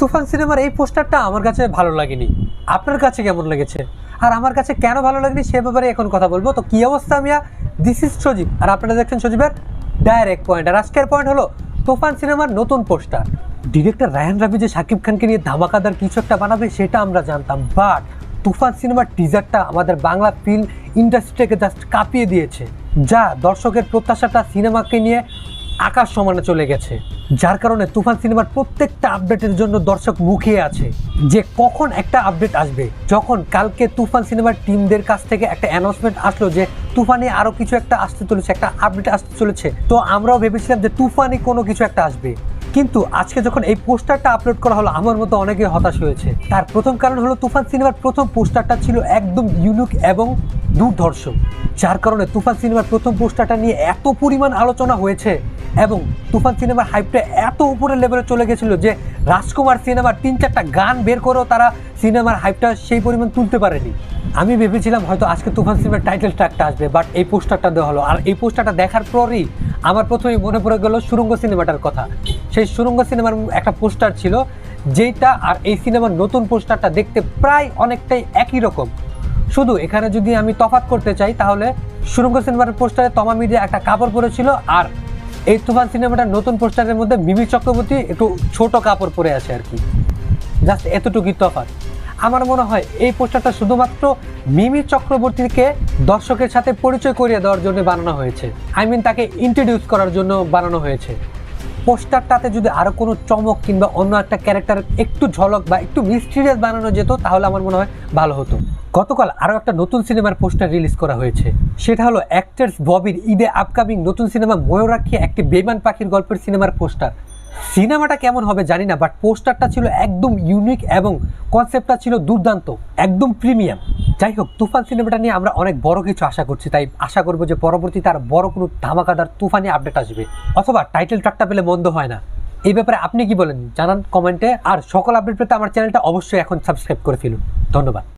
তুফান সিনেমার এই পোস্টারটা আমার কাছে ভালো লাগেনি। আপনার কাছে কেমন লেগেছে? আর আমার কাছে কেন ভালো লাগেনি সে ব্যাপারে এখন কথা বলব। তো কি অবস্থা মিয়া? দিস ইজ সজীব আর আপনারা দেখছেন সজীবের ডাইরেক্ট পয়েন্ট আর আজকের পয়েন্ট হলো তুফান সিনেমার নতুন পোস্টার। ডিরেক্টর রায়ান রাবি যে শাকিব খানকে নিয়ে ধামাকাদার কিছু একটা বানাবে সেটা আমরা জানতাম। বাট তুফান সিনেমার টিজারটা আমাদের বাংলা ফিল্ম ইন্ডাস্ট্রিকে জাস্ট কাঁপিয়ে দিয়েছে। যা দর্শকের প্রত্যাশাটা সিনেমাকে নিয়ে আকাশ সমানে চলে গেছে, যার কারণে তুফান সিনেমার প্রত্যেকটা আপডেটের জন্য দর্শক মুখিয়ে আছে। যে কখন একটা আপডেট আসবে, যখন কালকে তুফান সিনেমার টিমদের কাছ থেকে একটা অ্যানাউন্সমেন্ট আসলো যে তুফানে আরও কিছু একটা আসতে চলেছে, একটা আপডেট আসতে চলেছে, তো আমরাও ভেবেছিলাম যে তুফানি কোনো কিছু একটা আসবে। কিন্তু আজকে যখন এই পোস্টারটা আপলোড করা হলো, আমার মতো অনেকে হতাশ হয়েছে। তার প্রথম কারণ হলো, তুফান সিনেমার প্রথম পোস্টারটা ছিল একদম ইউনিক এবং দুর্ধর্ষ, যার কারণে তুফান সিনেমার প্রথম পোস্টারটা নিয়ে এত পরিমাণ আলোচনা হয়েছে এবং তুফান সিনেমার হাইপটা এত উপরের লেভেলে চলে গেছিল যে রাজকুমার সিনেমার তিন চারটা গান বের করেও তারা সিনেমার হাইপটা সেই পরিমাণ তুলতে পারেনি। আমি ভেবেছিলাম হয়তো আজকে তুফান সিনেমার টাইটেল ট্র্যাকটা আসবে বাট এই পোস্টারটা দেওয়া হলো। আর এই পোস্টারটা দেখার পরই আমার প্রথমেই মনে পড়ে গেল সুরঙ্গ সিনেমাটার কথা। সেই সুরঙ্গ সিনেমার একটা পোস্টার ছিল যেটা আর এই সিনেমার নতুন পোস্টারটা দেখতে প্রায় অনেকটাই একই রকম। শুধু এখানে যদি আমি তফাত করতে চাই, তাহলে সুরঙ্গ সিনেমার পোস্টারে তমা মিডিয়া একটা কাপড় পরেছিল, আর এই তুফান সিনেমাটার নতুন পোস্টারের মধ্যে মিমি চক্রবর্তী একটু ছোট কাপড় পরে আছে আর কি। জাস্ট এতটুকুই তফাত আমার মনে হয় এই পোস্টারটা শুধুমাত্র মিমি চক্রবর্তীকে দর্শকের সাথে পরিচয় করিয়ে দেওয়ার জন্য বানানো হয়েছে। আই মিন তাকে ইন্ট্রোডিউস করার জন্য বানানো হয়েছে। পোস্টারটাতে যদি আরও কোনো চমক কিংবা অন্য একটা ক্যারেক্টার একটু ঝলক বা একটু মিস্টিরিয়াস বানানো যেত, তাহলে আমার মনে হয় ভালো হতো। গতকাল আরও একটা নতুন সিনেমার পোস্টার রিলিজ করা হয়েছে। সেটা হলো অ্যাক্টার্স ববির ঈদে আপকামিং নতুন সিনেমা ময়ূরাক্ষী, একটি বেমান পাখির গল্পের সিনেমার পোস্টার। সিনেমাটা কেমন হবে জানি না বাট পোস্টারটা ছিল একদম ইউনিক এবং কনসেপ্টটা ছিল দুর্দান্ত, একদম প্রিমিয়াম যাই হোক তুফান সিনেমাটা নিয়ে আমরা অনেক বড় কিছু আশা করছি, তাই আশা করব যে পরবর্তী তার বড় কোনো ধামাকাদার তুফানি আপডেট আসবে। অথবা টাইটেল ট্রাকটা পেলে মন্দ হয় না। এই ব্যাপারে আপনি কি বলেন? জানান কমেন্টে। আর সকল আপডেট পেতে আমার চ্যানেলটা অবশ্যই এখন সাবস্ক্রাইব করে ফেলুন। ধন্যবাদ।